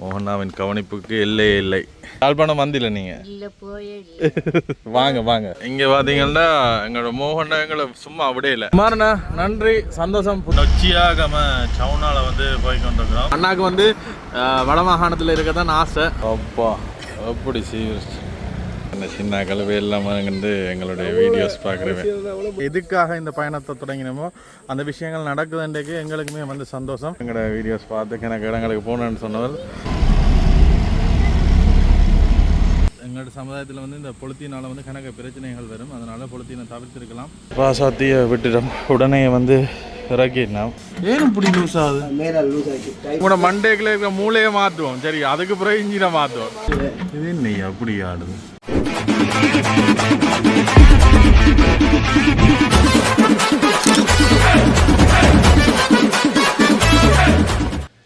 மோகனாவின் கவனிப்புக்கு எல்லையே இல்லை. யாழ்ப்பாணம் வந்தில நீங்க? இல்ல போயே இல்ல. வாங்க வாங்க. இங்க பாத்தீங்கன்னா எங்களோட மோகன் எங்களை சும்மா அப்படியே இல்லை. மாறண்ணா நன்றி சந்தோஷம். நொச்சியாகம சவுனால வந்து போய் கொண்டிருக்கிறோம். அண்ணாக்கு வந்து வடமாகாணத்தில் இருக்க தான் ஆசை. அப்பா அப்படி சீரியஸ் இந்த சின்ன கலவை இல்லாமல் வந்து எங்களுடைய வீடியோஸ் பார்க்குறேன் எதுக்காக இந்த பயணத்தை தொடங்கினோமோ அந்த விஷயங்கள் நடக்குதுன்றக்கு எங்களுக்குமே வந்து சந்தோஷம். எங்களோட வீடியோஸ் பார்த்து எனக்கு இடங்களுக்கு போகணுன்னு சொன்னவர். எங்களோட சமுதாயத்தில் வந்து இந்த பொலித்தீனால வந்து கணக்கு பிரச்சனைகள் வரும். அதனால பொலித்தீனை தவிர்த்திருக்கலாம். ராசாத்திய விட்டுட்டோம் உடனே வந்து இறக்கிடலாம். ஏன் இப்படி லூஸ் ஆகுது? உங்களோட மண்டேக்கில் இருக்கிற மூளையை மாற்றுவோம் சரி அதுக்கு பிறகு இன்ஜினை மாற்றுவோம் இது என்ன அப்படி ஆடுது?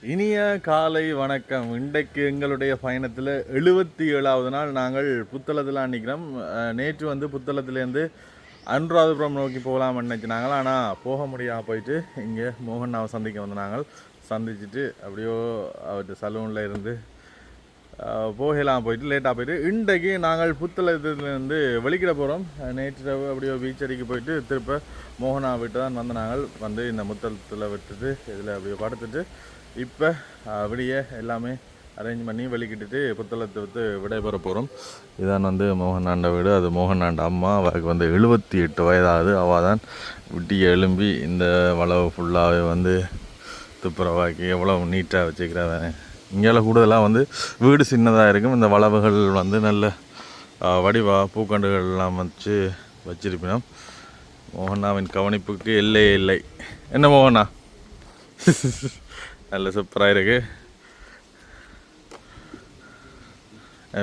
இனிய காலை வணக்கம். இன்றைக்கு எங்களுடைய பயணத்தில் எழுபத்தி ஏழாவது நாள் நாங்கள் புத்தளத்தில் நிற்கிறோம் நேற்று வந்து புத்தளத்துலேருந்து அனுராதபுரம் நோக்கி போகலாம் நினைச்சினாங்களா ஆனால் போக முடியாமல் போயிட்டு இங்கே மோகனாவை சந்திக்க வந்து நாங்கள். சந்திச்சுட்டு அப்படியோ அவர் சலூனில் இருந்து போகலாம் போயிட்டு லேட்டாக போயிட்டு. இன்றைக்கு நாங்கள் புத்தளத்துலேருந்து வெளிக்கிட போகிறோம் நேற்று அப்படியோ பீச் அடிக்கு போயிட்டு திருப்ப மோகனா விட்டு தான் வந்து நாங்கள் வந்து இந்த முத்தளத்தில் விட்டுட்டு இதில் அப்படியே படுத்துட்டு இப்போ விடிய எல்லாமே அரேஞ்ச் பண்ணி வெளிக்கிட்டுட்டு புத்தளத்தை விட்டு விடைபெற போகிறோம் இதான் வந்து மோகனாண்ட வீடு. அது மோகனாண்ட அம்மா. அவருக்கு வந்து எழுபத்தி எட்டு வயதாகுது. அவள் தான் விட்டி எழும்பி இந்த வளவு ஃபுல்லாகவே வந்து துப்புரவாக்கி எவ்வளோ நீட்டாக வச்சுக்கிறவன் இங்கெல்லாம் கூடுதலாக வந்து வீடு சின்னதாக இருக்கும். இந்த வளவுகள் வந்து நல்ல வடிவா பூக்கண்டுகள் எல்லாம் வச்சு வச்சிருப்பினோம். மோகனாவின் கவனிப்புக்கு எல்லையே இல்லை. என்ன மோகனா? நல்ல சூப்பராக இருக்கு.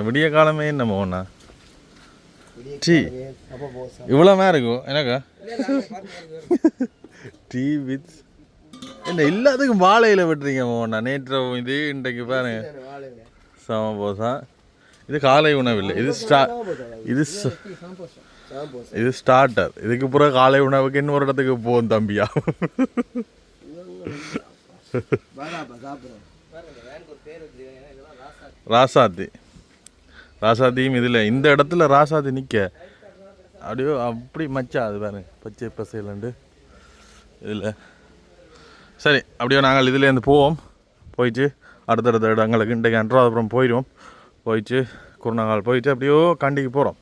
விடிய காலமே என்ன மோகனா? டீ. இவ்வளோ மேம் இருக்கும். எனக்கா டீ வித் என்ன எல்லாத்துக்கும் வாழையில் விட்டுறீங்க மோகனா. நேற்று இது இன்றைக்கு பாருங்க. சமபோசா இது காலை உணவு இல்லை இது ஸ்டா இது இது ஸ்டார்டர் இதுக்கு பிறகு காலை உணவுக்கு இன்னொரு இடத்துக்கு போகும் தம்பியா ராசாத்தி. ராசாத்தியும் இதில். இந்த இடத்துல ராசாத்தி நிற்க அப்படியோ அப்படி மச்சா அது பாருங்க. பச்சை பசையிலண்டு இதில். சரி அப்படியே நாங்கள் இதுலேருந்து போவோம். போயிட்டு அடுத்தடுத்த இடங்களுக்கு இன்றைக்கு அன்றாதபுரம் போயிடுவோம். போயிட்டு குருநாகால் போயிட்டு அப்படியோ கண்டிக்கு போகிறோம்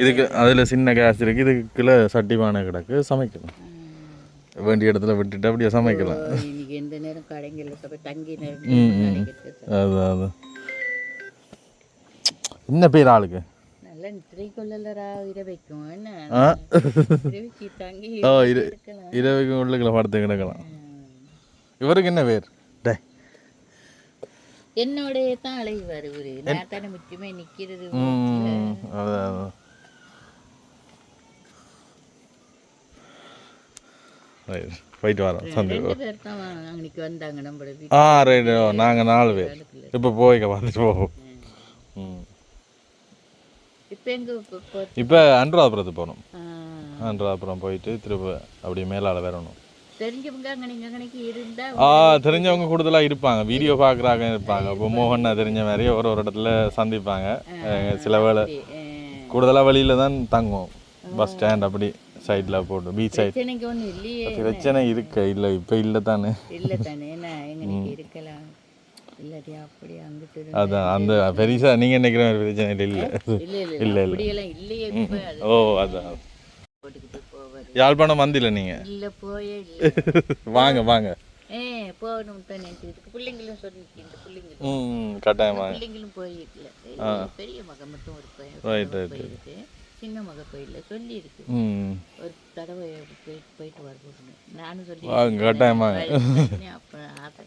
இதுக்கு அதில் சின்ன கேஸ் இருக்குது இதுக்குள்ள சட்டி பானை கிடக்கு. சமைக்கலாம் வேண்டிய இடத்துல விட்டுட்டு அப்படியே சமைக்கலாம். அது அது. என்ன பேர் ஆளுக்கு? இரவைக்கும் உள்ளுக்குள்ள படுத்து கிடக்கலாம். இவருக்கு என்ன பேர் டே என்னோடைய தான் அழகி வருவாரு நான் தானே முக்கியமே நிக்கிறது போயிட்டு வரோம் சந்தை ரெண்டு பேர் தான் அன்னைக்கு வந்தாங்க நம்மளோட ஆ ரைட் நாங்கள் நாலு பேர். இப்போ போய்க்க பார்த்துட்டு போவோம். ம். இப்போ எங்க இப்போ அனுராதபுரத்துக்கு போகணும். அனுராதபுரம் போயிட்டு திரும்ப அப்படியே மேலால வரணும் ஆ தெரிஞ்சவங்க கூடுதலாக இருப்பாங்க. வீடியோ பார்க்குறாங்க இருப்பாங்க. இப்போ மோகன் தெரிஞ்ச மாதிரி ஒரு ஒரு இடத்துல சந்திப்பாங்க. சில வேளை ஆ, கூடுதலாக வெளியில தான் தங்குவோம். பஸ் ஸ்டாண்ட் அப்படி சைடில் போட்டு பீச் சைட் பிரச்சனை இருக்கு. இல்லை இப்போ இல்லை தானே. இல்லை தானே. இருக்கலாம். அதான் அந்த பெருசாக நீங்கள் நினைக்கிற மாதிரி பிரச்சனை இல்லை. இல்ல இல்ல ஓ அதான். யாழ்ப்பாணம் வந்தில நீங்கள் இல்லை போயே வாங்க வாங்க. ஏ போகணும் நினைச்சிருக்கு பிள்ளைங்களும் சொல்லிட்டு இந்த பிள்ளைங்களும் ம் கட்டாயமா. பிள்ளைங்களும் போயிருக்கல. பெரிய மகன் மட்டும் ஒரு பையன் போயிருக்கு சின்ன மக போயிடல சொல்லி இருக்கு ம். ஒரு தடவை போயிட்டு போயிட்டு வரணும் நானும் சொல்லி கட்டாயமா அப்போ ஆசை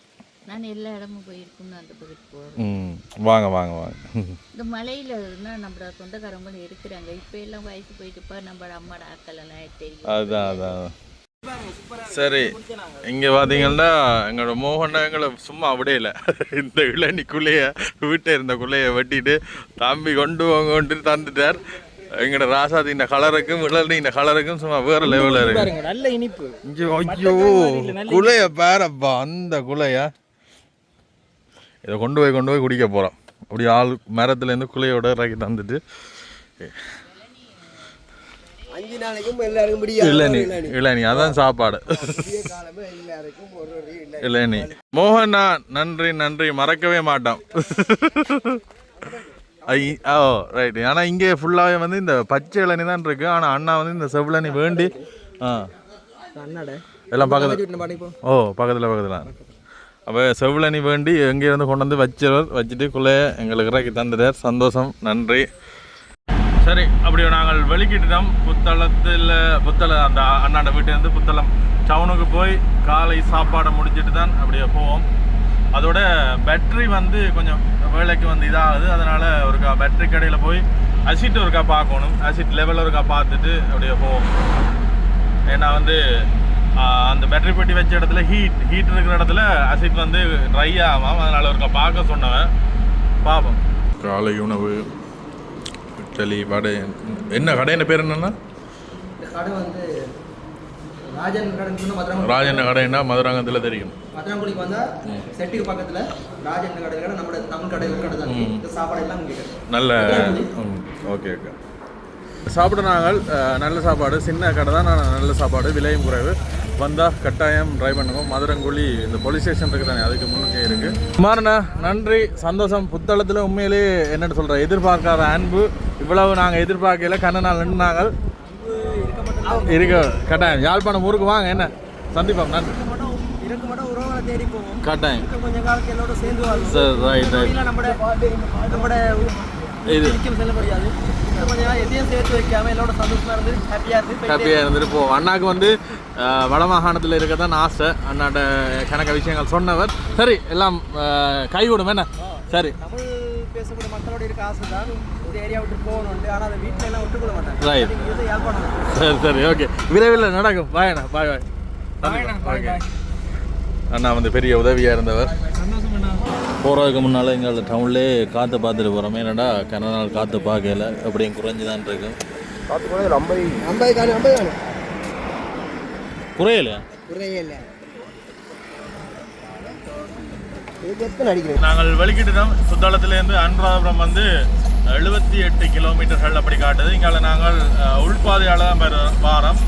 நான் எல்லா இடமும் போயிருக்கணும்னு அந்த பக்கத்துக்கு போகிறேன் ம் வாங்க வாங்க வாங்க. இந்த மலையில இருந்தா நம்ம சொந்தக்காரங்களும் இருக்கிறாங்க. இப்ப எல்லாம் வயசு போயிட்டுப்பா நம்ம அம்மாட ஆக்கள் எல்லாம் தெரியும். அதான் அதான் சரி இங்கே பார்த்தீங்கன்னா எங்களோட மோகன் எங்களை சும்மா விடையில. இந்த இளநிக்குள்ளேய வீட்டை இருந்த குள்ளைய வெட்டிட்டு தம்பி கொண்டு வாங்கன்ட்டு தந்துட்டார். எங்களோட ராசாதி இந்த கலருக்கும் இளநி இந்த கலருக்கும் சும்மா வேற லெவலில் இருக்கு. பாருங்க நல்ல இனிப்பு. ஐயோ ஐயோ குலைய பாரப்பா அந்த குலையா. இதை கொண்டு போய் கொண்டு போய் குடிக்க போகிறோம் அப்படி ஆள் மரத்துலேருந்து குலையோட இறக்கி தந்துட்டு. அஞ்சு நாளைக்கும் எல்லாருக்கும் இளநீ இளநீ. அதான் சாப்பாடு. புதிய காலமே எல்லாருக்கும் ஒரு ஒரு இளநீ. மோகனா நன்றி நன்றி. மறக்கவே மாட்டோம். ஐ ஓ ரைட் ஆனால் இங்கே ஃபுல்லாகவே வந்து இந்த பச்சை இளநீ தான் இருக்கு. ஆனால் அண்ணா வந்து இந்த செவ்வளனி வேண்டி ஆ. எல்லாம் பக்கத்து வீட்டு பாடிப்போம் ஓ பக்கத்தில் பக்கத்தில். அப்போ செவ்வளனி வேண்டி எங்கேருந்து கொண்டு வந்து வச்சிருவர் வச்சுட்டு குள்ளே எங்களுக்கு இறக்கி தந்துட்டார் சந்தோஷம் நன்றி சரி அப்படி நாங்கள் வெளிக்கிட்டோம் புத்தளத்தில் புத்தள அந்த அண்ணாண்ட வீட்டிலேருந்து புத்தளம் டவுனுக்கு போய் காலை சாப்பாடை முடிச்சிட்டு தான் அப்படியே போவோம் அதோட பேட்ரி வந்து கொஞ்சம் வேலைக்கு வந்து இதாகுது அதனால் ஒருக்கா பேட்ரி கடையில் போய் அசிட் ஒருக்கா பார்க்கணும் அசிட் லெவல் ஒருக்கா பார்த்துட்டு அப்படியே போவோம் ஏன்னா வந்து அந்த பேட்டரி பெட்டி வச்ச இடத்துல ஹீட் ஹீட் இருக்கிற இடத்துல அசிட் வந்து ட்ரை ஆகாம அதனால் ஒருக்கா பார்க்க சொன்னவன். பார்ப்போம் காலை உணவு இட்லி வடை என்ன கடையின் பேர் என்னன்னா? இந்த கடை வந்து ராஜன் கடைன்னு மதுராங்கத்தில் தெரியும். மதுராங்குடிக்கு வந்தா செட்டிக்கு பக்கத்துல ராஜன் கடை கடை நம்ம தமிழ் கடை ஒரு கடை சாப்பாடு எல்லாம் நல்ல ஓகே ஓகே. சாப்பிட நாங்கள் நல்ல சாப்பாடு. சின்ன கடை தான் ஆனால் நல்ல சாப்பாடு. விலையும் குறைவு. வந்தால் கட்டாயம் ட்ரை பண்ணுவோம். மதுரங்குழி இந்த போலீஸ் ஸ்டேஷன் இருக்கு தானே அதுக்கு முன்னுக்கே இருக்கு. குமாரண்ணா நன்றி. சந்தோஷம். புத்தளத்தில் உண்மையிலேயே என்னென்னு சொல்கிறேன் எதிர்பார்க்காத அன்பு. இவ்வளவு நாங்கள் எதிர்பார்க்கல. கண்ண நாள் நின்று நாங்கள் இருக்க கட்டாயம். யாழ்ப்பாணம் ஊருக்கு வாங்க என்ன? சந்திப்போம். நன்றி. கட்டாயம். சரி ரைட் ரைட் இது. எதையும் சேர்த்து வைக்காம எல்லாரோட சந்தோஷமா இருந்து ஹாப்பியா இருந்து ஹாப்பியாக இருந்துட்டு போவோம் அண்ணாக்கு வந்து வடமாகாணத்தில் இருக்க தான் ஆசை. அண்ணாட்ட கணக்க விஷயங்கள் சொன்னவர். சரி எல்லாம் கைவிடும் என்ன? சரி. தமிழ் பேசக்கூடிய மக்களோட இருக்க ஆசை தான் இந்த ஏரியா விட்டு போகணும்னு ஆனால் அதை வீட்டில எல்லாம் விட்டுக்கொள்ள மாட்டாங்க. Right. நீங்க இது யாழ்ப்பாணம் சரி சரி ஓகே விரைவில் நடக்கும். பாய் அண்ணா. பாய் பாய் ஓகே அண்ணா வந்து பெரிய உதவியாக இருந்தவர். போகிறதுக்கு முன்னால் எங்கள் டவுன்லேயே காற்று பார்த்துட்டு போகிறோம் ஏன்னாடா கன நாள் காற்று பார்க்கல. அப்படியும் குறைஞ்சி தான் இருக்கும் குறையலையா நாங்கள் வெளிக்கிட்டோம் சுத்தாலத்திலேருந்து அனுராதபுரம் வந்து எழுபத்தி எட்டு கிலோமீட்டர்கள் அப்படி காட்டுது. இங்கால நாங்கள் உள்பாதையால் தான் பெற வாரம்.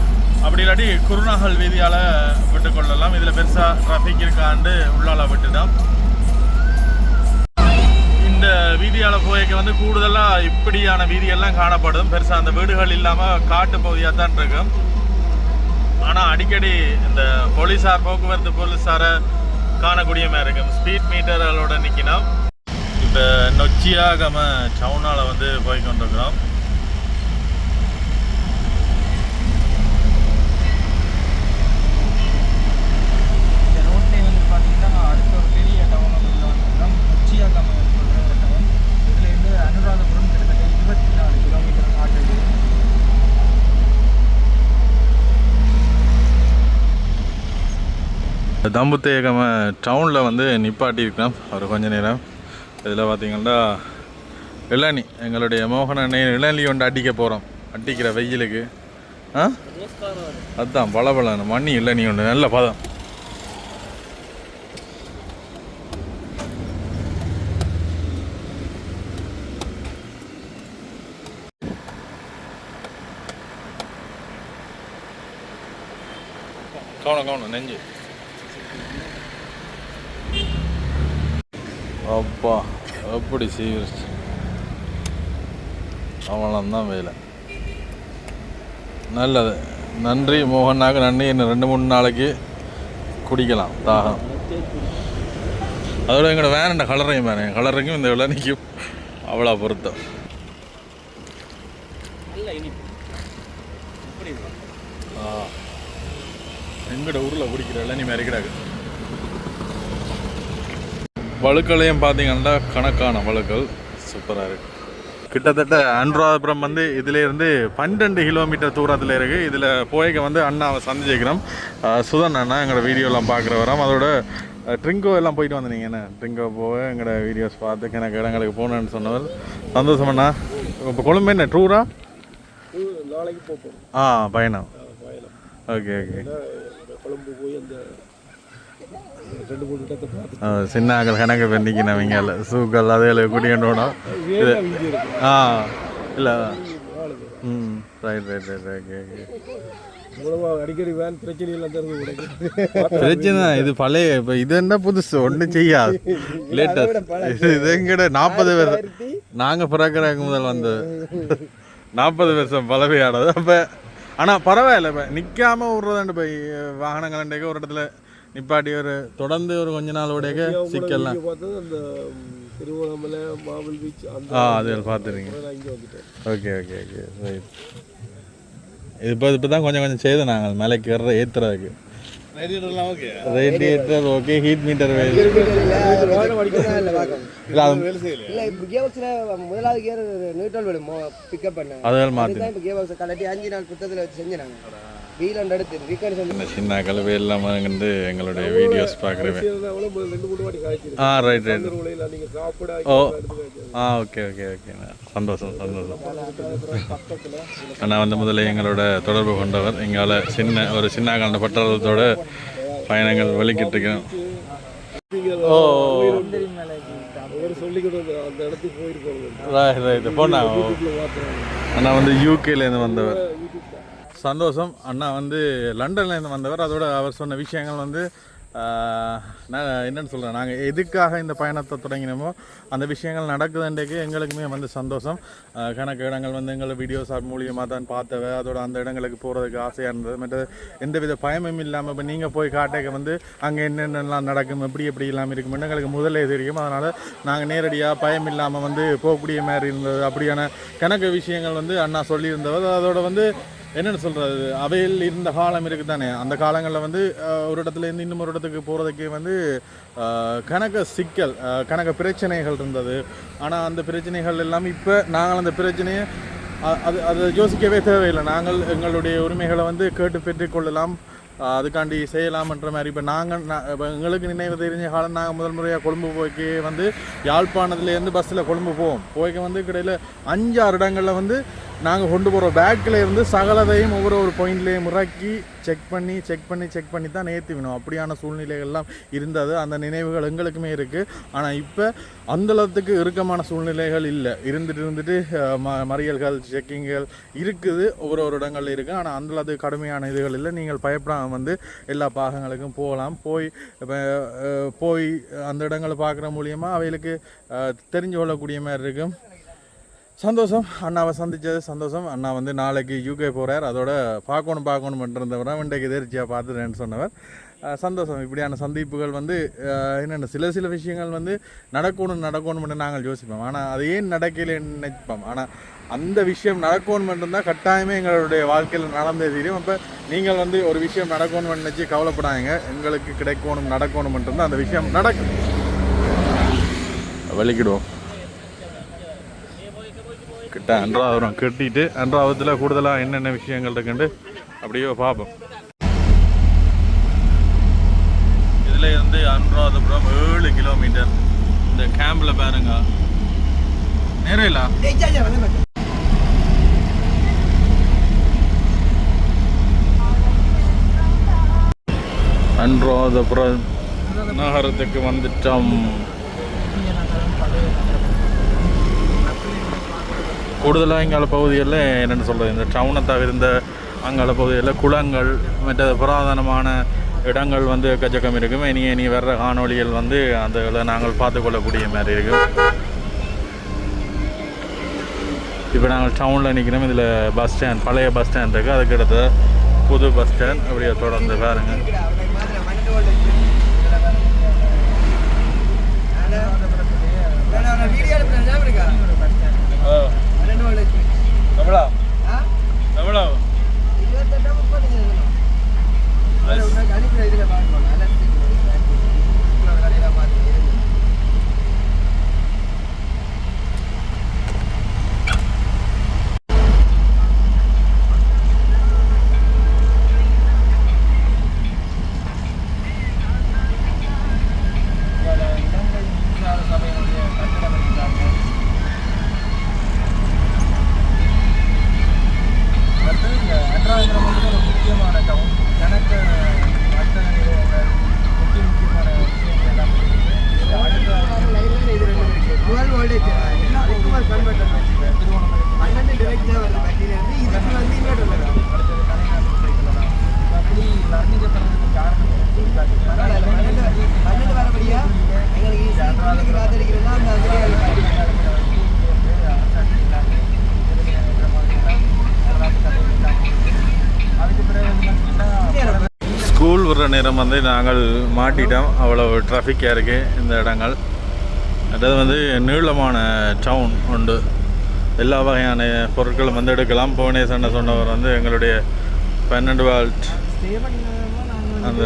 அப்படி இல்லாட்டி குருநாகல் வீதியால் விட்டுக்கொள்ளலாம் இதில் பெருசாக டிராஃபிக் இருக்காண்டு உள்ளால விட்டுதான். இந்த வீதியால் போய்க்கு வந்து கூடுதலாக இப்படியான வீதியெல்லாம் காணப்படும். பெருசாக அந்த வீடுகள் இல்லாமல் காட்டு பகுதியாக தான் இருக்கும். ஆனால் அடிக்கடி இந்த போலீஸார் போக்குவரத்து போலீஸாரை காணக்கூடிய மாதிரி இருக்கும். ஸ்பீட் மீட்டர்களோட நிற்கணும் இப்போ நொச்சியாகம டவுனால் வந்து போய் கொண்டிருக்கிறோம் இந்த ரோட்லேயே வந்து பார்த்தீங்கன்னா அடுத்த ஒரு பெரிய டவுன் வந்து வந்துருக்கோம் உச்சியாகாம சொல்கிற ஒரு டவுன் இதுலேருந்து அனுராதபுரம் கிட்டத்தட்ட இருபத்தி நாலு கிலோமீட்டர் காட்டுது தம்புத்தேகம டவுனில் வந்து நிப்பாட்டியிருக்கோம் ஒரு கொஞ்ச நேரம். இதில் பார்த்தீங்கன்னா இளநி எங்களுடைய மோகன அண்ணன் இளநி ஒன்று அடிக்க போகிறோம் அடிக்கிற வெயிலுக்கு. ஆ? அதுதான் பல மண்ணி இளநி ஒன்று நல்ல பதம். கவனம் கவனம் நெஞ்சு. அப்பா எப்படி சீவிரிச்சு அவ்வளோதான் வேலை. நல்லது. நன்றி மோகனாக நன்றி. இன்னும் ரெண்டு மூணு நாளைக்கு குடிக்கலாம் தாகம். அதோட எங்களோட வேன் கலரையும் வேறு கலருக்கும் இந்த இளநிக்கும் அவ்வளோ பொருத்தம். எங்கட ஊரில் குடிக்கிற இளநி மாதிரி கிடக்கு வழுக்களையும் பார்த்தீங்கன்னா கணக்கான வழுக்கள் சூப்பராக இருக்கு. கிட்டத்தட்ட அனுராதபுரம் வந்து இதுல இருந்து பன்னெண்டு கிலோமீட்டர் தூரத்தில் இருக்குது இதில் போய்க்க வந்து அண்ணாவை சந்திச்சிக்கிறோம். சுதன் அண்ணா எங்களோட வீடியோலாம் பார்க்குற வரோம். அதோட ட்ரிங்கோ எல்லாம் போயிட்டு வந்தீங்க. என்ன? ட்ரிங்கோ போக எங்களோட வீடியோஸ் பார்த்து எனக்கு இடங்களுக்கு போகணுன்னு சொன்னவர். சந்தோஷம் அண்ணா. இப்போ கொழும்பு என்ன? டூரா ஆ? பயணம். ஓகே ஓகே கொழும்பு போய் அந்த சின்ன ஆக்கள் கணக்கு பண்ணிக்கணும் சூக்கள் அதுகளை குடிக்கணும் இது இங்கே இருக்கு ஆ இல்லை. ம் right right right okay okay அடிக்கடி வேன் பிரச்சனை பிரச்சனை இது பழைய இப்போ இது என்ன புதுசு? ஒன்றும் செய்யாது லேட்டஸ்ட் இது எங்கட நாற்பது வருஷம் நாங்கள் பிறக்கிறதுக்கு முதல் வந்தது நாற்பது வருஷம் பழமையானது. அப்போ ஆனால் பரவாயில்ல இப்போ நிக்காம விட்றதாண்டு போய் வாகனங்கள் ஒரு இடத்துல நிப்பாட்டி ஒரு தொடர்ந்து ஒரு கொஞ்ச நாள் உடைய சிக்கலாம் திருவண்ணாமலை மாவல் பீச் ஆ அது பார்த்துருங்க ஓகே ஓகே ஓகே. ரைட் இது இப்போ இப்போ தான் கொஞ்சம் கொஞ்சம் செய்து நாங்கள் மேலே ஏற ஏற்றுறதுக்கு ரேடியேட்டர் ஓகே ஹீட் மீட்டர் அடிக்கிறதா இல்லை இல்லை இப்போ முதலாவது கியர் நியூட்ரல் பிக்கப் பண்ண. அதுகள் மாற்றி இப்போ கலட்டி அஞ்சு நாள் புத்தகத்தில் வச்சு வீல் இந்த சின்ன கலவை இல்லாமல் வந்து எங்களுடைய வீடியோஸ் காய்ச்சிருக்கு ஆ ரைட் ரைட் ஓ ஆ ஓகே ஓகே ஓகே சந்தோஷம் சந்தோஷம். நான் வந்து முதல்ல எங்களோட தொடர்பு கொண்டவர். எங்களால் சின்ன ஒரு சின்ன காண்ட பட்டணத்தோட பயணங்கள் வலிக்கிட்டு இருக்கேன் ஓ ரைட் ரைட் போனா அண்ணா வந்து யூகேலேருந்து வந்தவர். சந்தோஷம். அண்ணா வந்து லண்டன்லேருந்து வந்தவர். அதோட அவர் சொன்ன விஷயங்கள் வந்து நான் என்னன்னு சொல்கிறேன் நாங்கள் எதுக்காக இந்த பயணத்தை தொடங்கினோமோ அந்த விஷயங்கள் நடக்குதுன்றக்கு எங்களுக்குமே வந்து சந்தோஷம். கணக்கு இடங்கள் வந்து எங்களை வீடியோஸ் மூலியமாக தான் பார்த்தவ அதோட அந்த இடங்களுக்கு போகிறதுக்கு ஆசையாக இருந்தது. மற்ற எந்தவித பயமும் இல்லாமல் இப்போ நீங்கள் போய் காட்டேக்க வந்து அங்கே என்னென்னலாம் நடக்கும் எப்படி எப்படி இல்லாமல் இருக்கும் எங்களுக்கு முதல்ல தெரியும். அதனால் நாங்கள் நேரடியாக பயம் இல்லாமல் வந்து போகக்கூடிய மாதிரி இருந்தது. அப்படியான கணக்கு விஷயங்கள் வந்து அண்ணா சொல்லியிருந்தவர். அதோட வந்து என்னென்னு சொல்கிறது அவையில் இருந்த காலம் இருக்குது தானே அந்த காலங்களில் வந்து ஒரு இடத்துலேருந்து இன்னும் ஒரு இடத்துக்கு போகிறதுக்கு வந்து கணக்க சிக்கல் கணக்க பிரச்சனைகள் இருந்தது. ஆனால் அந்த பிரச்சனைகள் எல்லாம் இப்போ நாங்கள் அந்த பிரச்சனையை அது அதை யோசிக்கவே தேவையில்லை. நாங்கள் எங்களுடைய உரிமைகளை வந்து கேட்டு பெற்றுக்கொள்ளலாம் அதுக்காண்டி செய்யலாம்ன்ற மாதிரி. இப்போ நாங்கள் இப்போ எங்களுக்கு நினைவு தெரிஞ்ச காலம் நாங்கள் முதல் முறையாக கொழும்பு போய்க்கு வந்து யாழ்ப்பாணத்துலேருந்து பஸ்ஸில் கொழும்பு போவோம். போய்க்க வந்து கிடையில அஞ்சாறு இடங்களில் வந்து நாங்கள் கொண்டு போகிற பேக்கில் இருந்து சகலதையும் ஒவ்வொரு ஒரு பாயிண்ட்லேயும் முறக்கி செக் பண்ணி செக் பண்ணி செக் பண்ணி தான் நேர்த்திவினோம் அப்படியான சூழ்நிலைகள்லாம் இருந்தது. அந்த நினைவுகள் எங்களுக்குமே இருக்குது ஆனால் இப்போ அந்தளவுக்கு இறுக்கமான சூழ்நிலைகள் இல்லை. இருந்துட்டு இருந்துட்டு ம மறியல்கள் செக்கிங்கள் இருக்குது. ஒவ்வொரு ஒரு இடங்களில் இருக்குது ஆனால் அந்தளவுக்கு கடுமையான இதுகள் இல்லை. நீங்கள் பயப்படாமல் வந்து எல்லா பாகங்களுக்கும் போகலாம். போய் போய் அந்த இடங்களை பார்க்குற மூலியமாக அவைகளுக்கு தெரிஞ்சு கொள்ளக்கூடிய மாதிரி இருக்கும். சந்தோஷம். அண்ணாவை சந்தித்தது சந்தோஷம். அண்ணா வந்து நாளைக்கு யூகே போகிறார் அதோட பார்க்கணும் பார்க்கணும் இருந்தவர் இன்றைக்கு எதிர்ச்சியாக பார்த்துட்டேன்னு சொன்னவர். சந்தோஷம். இப்படியான சந்திப்புகள் வந்து என்னென்ன சில சில விஷயங்கள் வந்து நடக்கணும் நடக்கணும்னு நாங்கள் யோசிப்போம். ஆனால் அது ஏன் நடக்கலைன்னு நினைப்போம். ஆனால் அந்த விஷயம் நடக்கணும் இருந்தால் கட்டாயமே எங்களுடைய வாழ்க்கையில் நடந்தே தெரியும் அப்போ நீங்கள் வந்து ஒரு விஷயம் நடக்கணும்னு நினச்சி கவலைப்படாதீங்க. எங்களுக்கு கிடைக்கணும் நடக்கணும் இருந்தால் அந்த விஷயம் நடக்கும் வலிக்கிடுவோம். கிட்ட அன்றாவரம் கட்டிட்டு அன்றாவத்தில் கூடுதலாக என்னென்ன விஷயங்கள் இருக்குன்னு அப்படியே பார்ப்போம். இதில் இருந்து அன்றாவதுபுரம் ஏழு கிலோமீட்டர். இந்த கேம்பில் பாருங்க. நேரில்லா அன்றாவதபுரம் நகரத்துக்கு வந்துட்டோம். கூடுதலாக எங்கள் பகுதிகளில் என்னென்னு சொல்கிறது இந்த டவுனை தவிர்ந்த அங்கால பகுதிகளில் குளங்கள் மற்ற புராதனமான இடங்கள் வந்து எக்கச்சக்கம் இருக்கும். இனி இனி வர்ற காணொலிகள் வந்து அந்த இதில் நாங்கள் பார்த்துக்கொள்ளக்கூடிய மாதிரி இருக்கும். இப்போ நாங்கள் டவுனில் நிற்கிறோம். இதில் பஸ் ஸ்டாண்ட் பழைய பஸ் ஸ்டாண்ட் இருக்குது. அதுக்கு அடுத்த புது பஸ் ஸ்டாண்ட். அப்படியே தொடர்ந்து பாருங்கள் வீடியோ எடுக்கிறேன் இருக்கா பன்னெண்டு மணி எவ்வளோ எவ்வளோ இருபத்தெட்டா முப்பது அனுப்பின இதில் பார்க்கணும் கடையில் பார்த்து அதுக்கு கன்வெர்ட்டர் பன்னெண்டு டிரெக்டாக வருது பேட்டரியிலேருந்து இதுக்கு வந்து இன்வெர்டர் வரும் அப்படி லர்னிங் பண்ணுறதுக்கு காரணம் பன்னெண்டு பன்னெண்டு வரபடியா எங்களுக்கு ஈஸி காத்தடிக்கிறதுனா அந்த அதிலே அதுக்கு பிறகு வந்து பார்த்தீங்கன்னா ஸ்கூல் வந்து நாங்கள் மாட்டிட்டோம். அவ்வளோ ட்ராஃபிக்காக இருக்குது இந்த இடங்கள். அதாவது வந்து நீளமான டவுன் உண்டு. எல்லா வகையான பொருட்களும் வந்து எடுக்கலாம். புவனேஸ்வரன் சொன்னவர் வந்து எங்களுடைய பன்னெண்டு வால்ட் அந்த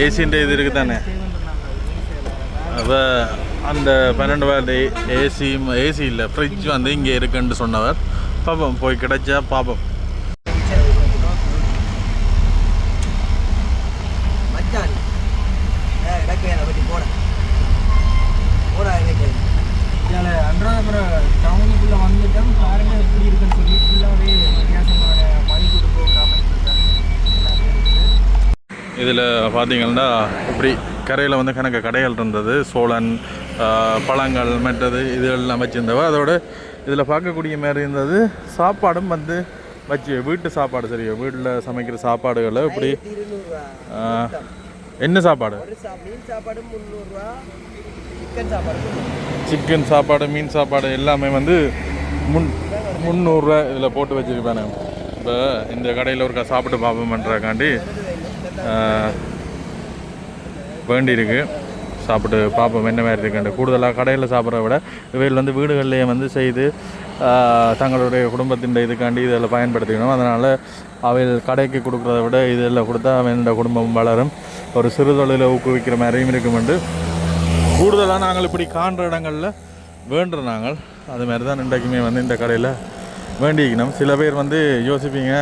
ஏசின்ற இது இருக்குது தானே அப்போ அந்த பன்னெண்டு வால்ட் ஏசி ஏசி இல்லை. ஃப்ரிட்ஜ் வந்து இங்கே இருக்குன்னு சொன்னவர். பார்ப்போம் போய் கிடைச்சா பார்ப்போம் மச்சான் ஏ இடக்கு அதை பற்றி போட போட எனக்கு இதில் அன்றாபுரம் டவுனுக்குள்ளே வந்துட்டோம் பாருங்க எப்படி இருக்குன்னு சொல்லி ஃபுல்லாகவே வித்தியாசமான மணி கொடுப்போம் அமைப்பு இதில் பார்த்தீங்கன்னா இப்படி கரையில் வந்து கணக்கு கடைகள் இருந்தது. சோழன் பழங்கள் மற்றது இது எல்லாம் வச்சுருந்தவ. அதோட இதில் பார்க்கக்கூடிய மாதிரி இருந்தது. சாப்பாடும் வந்து வச்சு வீட்டு சாப்பாடு சரியா வீட்டில் சமைக்கிற சாப்பாடுகளை இப்படி என்ன சாப்பாடு? சிக்கன் சாப்பாடு மீன் சாப்பாடு எல்லாமே வந்து முன் முந்நூறுரூவா இதில் போட்டு வச்சுருப்பேன் இப்போ இந்த கடையில் ஒருக்கா சாப்பிட்டு பார்ப்போம்ன்றக்காண்டி வேண்டி இருக்கு சாப்பிட்டு பார்ப்போம் என்ன மாதிரி இருக்குன்ட்டு. கூடுதலாக கடையில் சாப்பிட்றத விட இவைகள் வந்து வீடுகள்லேயே வந்து செய்து தங்களுடைய குடும்பத்தின் இதுக்காண்டி இதில் பயன்படுத்திக்கணும். அதனால் அவள் கடைக்கு கொடுக்குறத விட இதில் கொடுத்தா அவனோட குடும்பம் வளரும். ஒரு சிறு தொழிலை ஊக்குவிக்கிற மாதிரியும் இருக்குமெண்டு கூடுதலாக நாங்கள் இப்படி காண்ற இடங்களில் வேண்டுற நாங்கள். அது மாதிரி தான் இன்றைக்குமே வந்து இந்த கடையில் வேண்டிக்கணும் சில பேர் வந்து யோசிப்பீங்க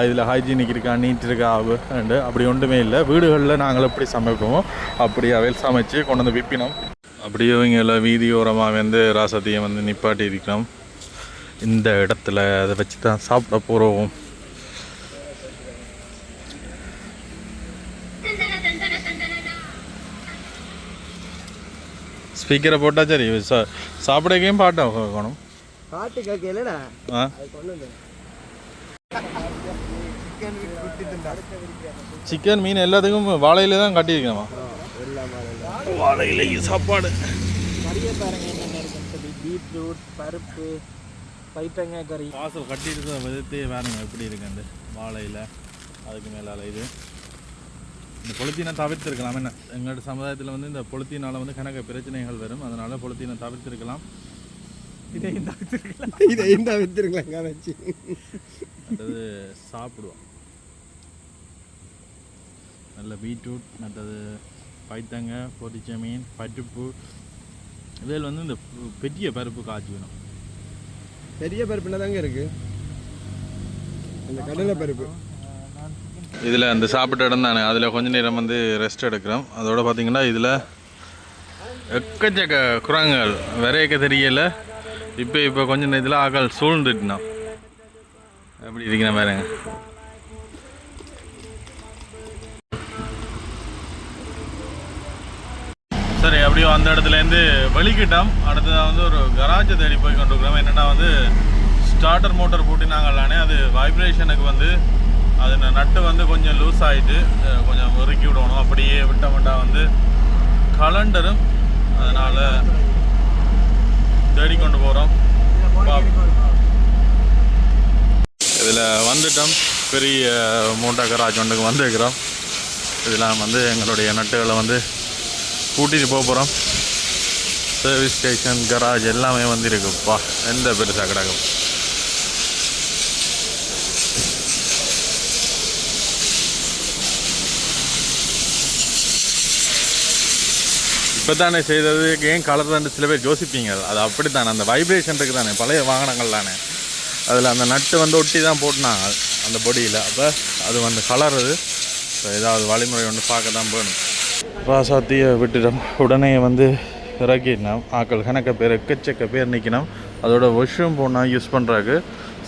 இதில் ஹைஜீனிக் இருக்கா நீட் இருக்கா அண்டு அப்படி ஒன்றுமே இல்லை. வீடுகளில் நாங்கள் எப்படி சமைப்போமோ அப்படி அவையில் சமைச்சு கொண்டு வந்து விற்பினோம் அப்படியே இவங்கள வீதியோரமாக வந்து ராசத்தையை வந்து நிப்பாட்டி இருக்கிறோம் இந்த இடத்துல அதை வச்சு தான் சாப்பிட போகிறோம் ஸ்பீக்கரை போட்டால் சரி சாப்பிடக்கையும் பாட்டை வைக்கணும் பாட்டு கேட்கலடா ஆ? சிக்கன் மீன் எல்லாத்துக்கும் வாழையில தான் கட்டியிருக்கணுமா எல்லாமே வாழையில சாப்பாடு. நிறைய பாருங்க என்னென்ன இருக்குன்னு சொல்லி. பீட்ரூட் பருப்பு பைத்தங்காய் கறி. வாசல் கட்டியிருக்கிற விதத்தையே வேணுங்க எப்படி இருக்குண்டு வாழையில அதுக்கு மேலால் இது. இந்த பொலித்தீனை தவிர்த்திருக்கலாம் என்ன? எங்களோட சமுதாயத்தில் வந்து இந்த பொலித்தீனால் வந்து கணக்கு பிரச்சனைகள் வரும். அதனால பொலித்தீனை தவிர்த்திருக்கலாம். இதையும் தவிர்த்துருக்கலாம். இதை இந்த வித்துருங்களா வச்சு மற்றது சாப்பிடுவோம். நல்ல பீட்ரூட் மற்றது பைத்தங்க பொரிச்ச மீன் பருப்பு. இதில் வந்து இந்த பெரிய பருப்பு காய்ச்சி வேணும். பெரிய பருப்புனா தாங்க இருக்கு? அந்த கடலை பருப்பு. இதில் அந்த சாப்பிட்ட இடம் தானே. அதில் கொஞ்ச நேரம் வந்து ரெஸ்ட் எடுக்கிறோம். அதோட பார்த்தீங்கன்னா இதில் எக்கச்சக்க குரங்குகள். விரைக்க தெரியல. இப்போ இப்போ கொஞ்ச நேரத்தில் ஆக்கள் சூழ்ந்துட்டுனோம் எப்படி இருக்கிற பாருங்க. அப்படியே அந்த இடத்துலேருந்து வெளிக்கிட்டோம். அடுத்ததாக வந்து ஒரு கராஜை தேடி போய் கொண்டிருக்கிறோம். என்னென்னா வந்து ஸ்டார்டர் மோட்டர் பூட்டினாங்களானே அது வைப்ரேஷனுக்கு வந்து அது நட்டு வந்து கொஞ்சம் லூஸ் ஆகிட்டு கொஞ்சம் முறுக்கி விடணும். அப்படியே விட்டோம்ட்டா வந்து கலண்டரும் அதனால் தேடிக்கொண்டு போகிறோம் இதில் வந்துட்டோம். பெரிய மூட்டா கராஜ் ஒன்றுக்கு வந்துருக்கிறோம். இதெல்லாம் வந்து எங்களுடைய நட்டுகளை வந்து கூட்டிகிட்டு போக போகிறோம் சர்வீஸ் ஸ்டேஷன் கராஜ் எல்லாமே வந்துருக்குப்பா எந்த பெருசாக கிடக்கும் இப்போ தானே செய்தது. ஏன் காலத்தில் வந்து சில பேர் யோசிப்பீங்க? அது அப்படி தானே அந்த வைப்ரேஷன் இருக்குது தானே பழைய வாகனங்கள் தானே? அதில் அந்த நட்டு வந்து ஒட்டி தான் போட்டினாங்க அந்த பொடியில் அப்போ அது வந்து கலருது. இப்போ ஏதாவது வழிமுறை ஒன்று பார்க்க தான் போகணும். ராசாத்தியை விட்டுட்டோம் உடனே வந்து இறக்கிடணும் ஆக்கள் கணக்க பேர் எக்கச்சக்க பேர் நிற்கணும் அதோட வாஷ்ரூம் போனால் யூஸ் பண்ணுறாக்கு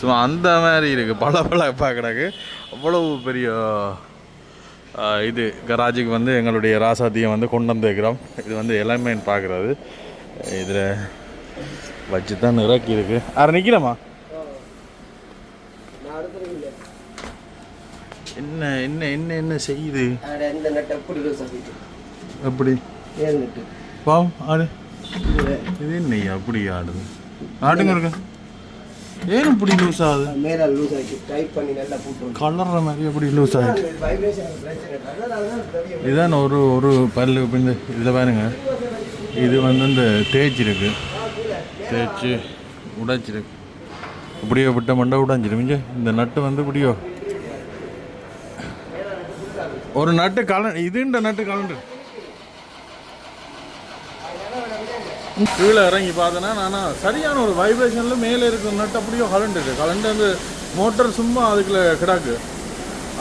ஸோ அந்த மாதிரி இருக்குது பல பல பார்க்குறாக்கு அவ்வளவு பெரிய இது. கராஜுக்கு வந்து எங்களுடைய ராசாத்தியை வந்து கொண்டு வந்துருக்கிறோம். இது வந்து எலமெண்ட் பார்க்குறது இதில் வச்சு தான் இறக்கி இருக்கு அரை நிற்கிறமா என்ன என்ன என்ன என்ன செய்யுது? எப்படி? பாவம் ஆடு. இது என்னையா அப்படி ஆடுது? ஆடுங்க இருக்க ஏன் இப்படி லூஸ் ஆகுது? மேலே லூஸ் ஆகி டைப் பண்ணி நல்லா போட்டு கலர்ற மாதிரி எப்படி லூஸ் பெரிய இதுதான் ஒரு ஒரு பல்லு இந்த இதில் பாருங்க. இது வந்து இந்த தேய்ச்சிருக்கு தேய்ச்சி உடைச்சிருக்கு. இப்படியோ விட்ட மண்டை உடைஞ்சிரும். இங்க இந்த நட்டு வந்து இப்படியோ. ஒரு நட்டு கல இதுன்ற நட்டு கலண்டு. கீழே இறங்கி பார்த்தேன்னா நான் சரியான ஒரு வைப்ரேஷனில் மேலே இருக்கிற நட்டு அப்படியோ கலண்டுருக்கு கலண்டு அந்த மோட்டர் சும்மா அதுக்குள்ள கிடாக்கு.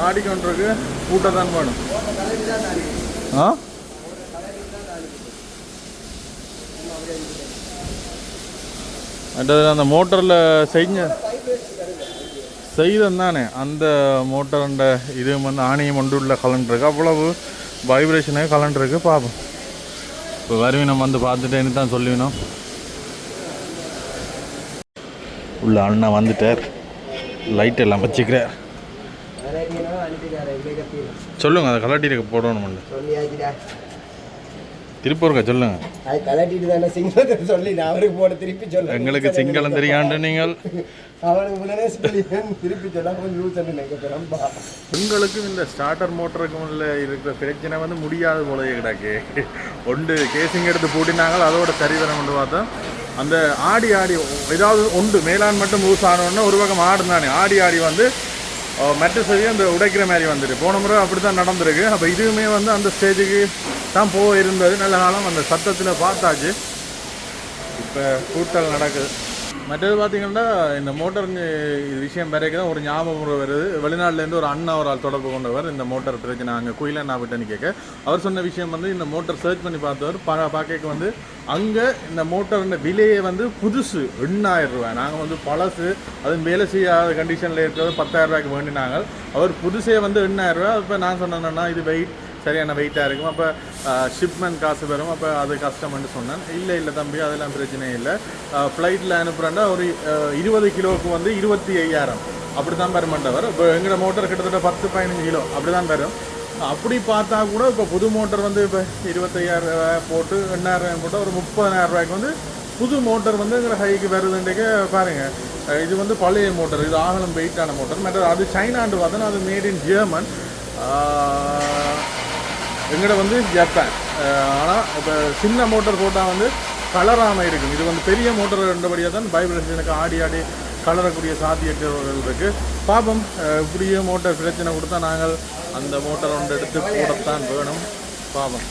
ஆடிக்கொண்டிருக்கு கூட்டத்தான் வேணும். ஆ? அடுத்தது அந்த மோட்டரில் செஞ்ச செய்தம் தானே. அந்த மோட்டருண்ட இது வந்து ஆணையம் ஒன்று உள்ள கலண்டுருக்கு. அவ்வளவு வைப்ரேஷனே கலண்டுருக்கு பார்ப்போம் இப்போ வருவினம் வந்து பார்த்துட்டேன்னு தான் சொல்லுவினோம். உள்ள அண்ணா வந்துட்டார். லைட் எல்லாம் வச்சுக்கிறார். வெரைட்டினா சொல்லுங்க அதை கலட்டிருக்க போடணும் சொல்லியாச்சுடா திருப்பூருக்கா சொல்லுங்க. அது கலட்டிட்டு தானே சிங்களத்தை சொல்லி நான் அவருக்கு போட திருப்பி சொல்ல எங்களுக்கு சிங்களம் தெரியாண்டு நீங்கள். அவனுக்கு உடனே சொல்லி திருப்பி சொல்ல கொஞ்சம் ரூல்ஸ் நினைக்கிறேன்பா உங்களுக்கும் இந்த ஸ்டார்டர் மோட்டருக்கும் உள்ள இருக்கிற பிரச்சனை வந்து முடியாத போலவே கிடக்கு. ஒன்று கேசிங் எடுத்து பூட்டினாங்க அதோட சரி வர கொண்டு பார்த்தா அந்த ஆடி ஆடி ஏதாவது ஒன்று மேலான் மட்டும் லூஸ் ஆனோடனே ஒரு பக்கம் ஆடுனானே ஆடி ஆடி வந்து மற்ற சரி அந்த உடைக்கிற மாதிரி வந்துட்டு போன முறை அப்படி தான் நடந்திருக்கு. அப்போ இதுவுமே வந்து அந்த ஸ்டேஜுக்கு தான் போயிருந்தது நல்ல காலம் அந்த சத்தத்தில் பார்த்தாச்சு. இப்போ கூட்டல் நடக்குது. மற்றது பார்த்தீங்கன்னா இந்த மோட்டர் இது விஷயம் பிறகு தான் ஒரு ஞாபகம் வருது. வெளிநாட்டிலேருந்து ஒரு அண்ணா ஒரு ஆள் தொடர்பு கொண்டவர் இந்த மோட்டர் பிரச்சனை அங்கே குயில நான் விட்டேன்னு கேட்க. அவர் சொன்ன விஷயம் வந்து இந்த மோட்டர் சர்ச் பண்ணி பார்த்தவர் பா பார்க்க வந்து அங்கே இந்த மோட்டரின் விலையே வந்து புதுசு எண்ணாயிரம் ரூபாய். நாங்கள் வந்து பழசு அது வேலை செய்யாத கண்டிஷனில் இருக்கிறது பத்தாயிரம் ரூபாய்க்கு வேண்டினாங்க. அவர் புதுசே வந்து எண்ணாயிரம் ரூபாய். இப்போ நான் சொன்னேன்னா இது வெயிட் சரியான வெயிட்டாக இருக்கும். அப்போ ஷிப்மெண்ட் காசு வரும். அப்போ அது கஷ்டம்னு சொன்னேன். இல்லை இல்லை தம்பி அதெல்லாம் பிரச்சனையே இல்லை. ஃப்ளைட்டில் அனுப்புகிறேன்னா ஒரு இருபது கிலோவுக்கு வந்து இருபத்தி ஐயாயிரம். அப்படி தான் பெறமாட்டவர் இப்போ எங்களோட மோட்டர் கிட்டத்தட்ட பத்து பதினஞ்சு கிலோ. அப்படி தான் வரும். அப்படி பார்த்தா கூட இப்போ புது மோட்டர் வந்து இப்போ இருபத்தையாயிரம் ரூபாய் போட்டு எண்ணாயிரம் ரூபாய் போட்டு ஒரு முப்பதாயிரம் ரூபாய்க்கு வந்து புது மோட்டர் வந்து எங்களை ஹைக்கு வருதுன்றக்க பாருங்கள் இது வந்து பழைய மோட்டர் இது ஆகலம் வெயிட்டான மோட்டர் மற்ற அது சைனாண்டு பார்த்தோன்னா அது மேட் இன் ஜெர்மன் எங்கட வந்து ஜப்பான் ஆனால் இப்போ சின்ன மோட்டர் போட்டால் வந்து கலராமல் இருக்கும். இது வந்து பெரிய மோட்டர் இருந்தபடியாக தான் வைப்ரேஷனுக்கு ஆடி ஆடி கலரக்கூடிய சாத்தியற்றவர்கள் இருக்குது பாபம் இப்படியே மோட்டர் பிரச்சனை கொடுத்தா நாங்கள் அந்த மோட்டர் ஒன்று எடுத்து போடத்தான் வேணும். பாவம்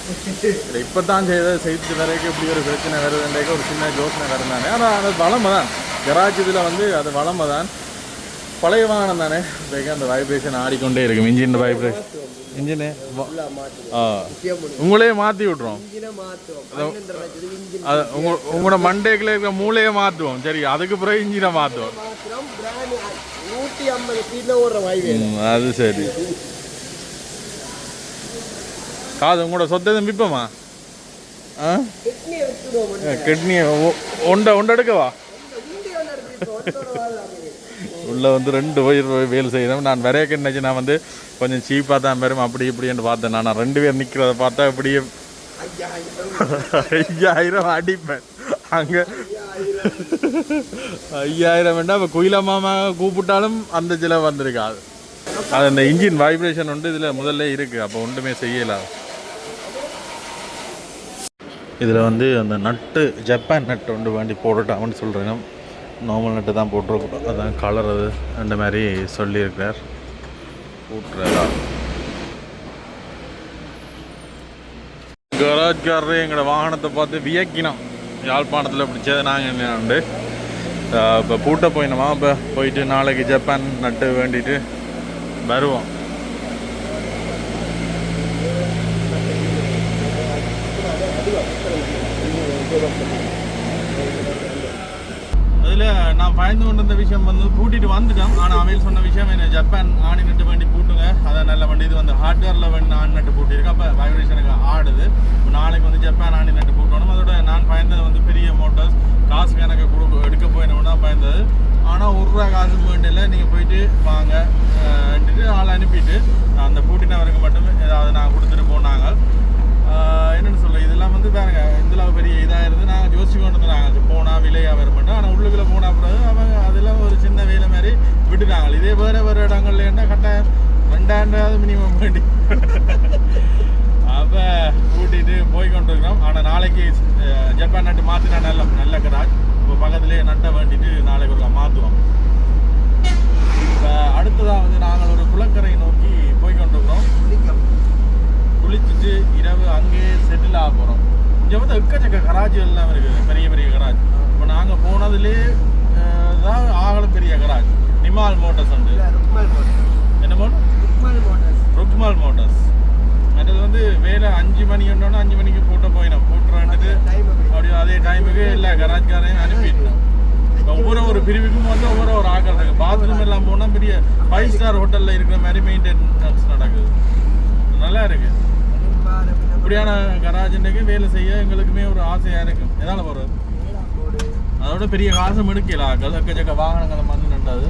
இப்போ தான் செய்த செய்து வரைக்கும் இப்படி ஒரு பிரச்சனை வருதுன்றக்கு ஒரு சின்ன யோசனை வருந்தானே ஆனால் அது வளமை தான் கராஜ் இதில் வந்து அது வளமை தான் பழைய வாகனம் தானே? இப்போக்கே அந்த வைப்ரேஷன் ஆடிக்கொண்டே இருக்கும். இன்ஜின் வைப்ரேஷன் இன்ஜினு ஆ. உங்களே மாற்றி விட்றோம் அது உங்க உங்களோட மண்டேக்கில் இருக்கிற மூளையை மாற்றுவோம் சரி அதுக்கு பிறகு இன்ஜினை மாற்றுவோம் அது சரி. காது உங்களோட சொத்தை எதுவும் விற்போமா ஆ கிட்னி எடுத்துடுவோம் கிட்னி ஒண்டை ஒண்டை எடுக்கவா? உள்ள வந்து ரெண்டு பேர் வேலை செய்யணும் நான் வரைய நினச்சி நான் வந்து கொஞ்சம் சீப்பாக தான் பெரும் அப்படி இப்படின்னு பார்த்தேன். நான் ரெண்டு பேர் நிற்கிறத பார்த்தா இப்படியே ஐயாயிரம் அடிப்பேன். அங்கே ஐயாயிரம் வேண்டாம் இப்போ குயிலா மாமா கூப்பிட்டாலும் அந்த சில வந்திருக்காது அது அந்த இன்ஜின் வைப்ரேஷன் உண்டு இதில் முதல்ல இருக்குது அப்போ ஒன்றுமே செய்யலாம் இதில் வந்து அந்த நட்டு ஜப்பான் நட்டு ஒன்று வேண்டி போடட்டாமன்னு சொல்கிறேன் நார்மல் நட்டு தான் போட்டிருக்கோம் அதான் கலர் அது அந்த மாதிரி சொல்லியிருக்கிறார். போட்டுறதா? கராஜ்காரர் எங்களோட வாகனத்தை பார்த்து வியக்கினோம். யாழ்ப்பாணத்தில் பிடிச்சது நாங்கள் என்ன உண்டு? இப்போ பூட்ட போயினோமா? இப்போ போயிட்டு நாளைக்கு ஜப்பான் நட்டு வேண்டிட்டு வருவோம். அதில் நான் பயந்து கொண்டு இருந்த விஷயம் வந்து பூட்டிட்டு வந்துட்டோம். ஆனால் அவையில் சொன்ன விஷயம் என்ன ஜப்பான் ஆணி நட்டு வண்டி பூட்டுங்க. அதை நல்ல வண்டி. இது வந்து ஹார்ட்வேரில் வண்டி ஆணி நட்டு பூட்டியிருக்கு. அப்போ வைப்ரேஷனுக்கு ஆடுது. நாளைக்கு வந்து ஜப்பான் ஆணி நட்டு பூட்டணும். அதோட நான் பயந்தது வந்து பெரிய மோட்டார்ஸ் காசு எனக்கு கொடுக்க எடுக்க போயினோம்னா பயந்தது. ஆனால் ஒரு ரூபா காசு வேண்டியில் நீங்கள் போயிட்டு வாங்க. ஆள் அனுப்பிட்டு அந்த பூட்டினவருக்கு மட்டுமே ஏதாவது நான் கொடுத்துட்டு போனாங்க. என்னென்னு சொல்ல இதெல்லாம் வந்து பாருங்க இந்தளவு பெரிய இதாக இருந்து நாங்கள் யோசிச்சு கொண்டு அது போனால் விலையாக வர மாட்டோம். ஆனால் உள்ளுக்குள்ளே போனால் பிறகு அவங்க அதெல்லாம் ஒரு சின்ன வேலை மாதிரி விட்டுட்டாங்க. இதே வேறு வேறு இடங்கள்ல என்ன கட்டாயம்? ரெண்டாயிரம் மினிமம் வேண்டி. அப்போ கூட்டிகிட்டு போய் கொண்டிருக்கிறோம். ஆனால் நாளைக்கு ஜப்பான் நட்டு மாற்றினா நல்ல நல்ல கராஜ் இப்போ பக்கத்துலேயே நட்டை வேண்டிட்டு நாளைக்கு ஒரு மாற்றுவோம் இப்போ அடுத்ததாக வந்து நாங்கள் ஒரு குளக்கரை நோக்கி போய் கொண்டிருக்கிறோம். குளிச்சுட்டு இரவு அங்கேயே செட்டில் ஆக போகிறோம் இங்கே வந்து எக்கச்சக்க கராஜ்கள் எல்லாம் இருக்குது. பெரிய பெரிய கராஜ் இப்போ நாங்கள் போனதுலே தான் ஆகல பெரிய கராஜ் நிமால் மோட்டர்ஸ் உண்டு. என்ன மோட்டர் ருக்மால் மோட்டர்ஸ். மற்றது வந்து வேலை அஞ்சு மணி ஒன்றோன்னா அஞ்சு மணிக்கு போட்டு போயிடும். வந்துட்டு அப்படியே அதே டைமுக்கு எல்லா கராஜ்காரையும் அனுப்பிடணும். இப்போ ஒவ்வொரு ஒரு பிரிவுக்கும் வந்து ஒவ்வொரு ஒரு ஆக்கள் இருக்கு. பாத்ரூம் எல்லாம் போனால் பெரிய ஃபைவ் ஸ்டார் ஹோட்டலில் இருக்கிற மாதிரி மெயின்டெனன்ஸ் நடக்குது. நல்லா இருக்கு. இப்படியான கராஜன்றைக்கு வேலை செய்ய எங்களுக்குமே ஒரு ஆசையாக இருக்கும் எதால போகிறது அதோட பெரிய காசும் எடுக்கல எக்கச்சக்க வாகனங்களை வந்து நின்றது.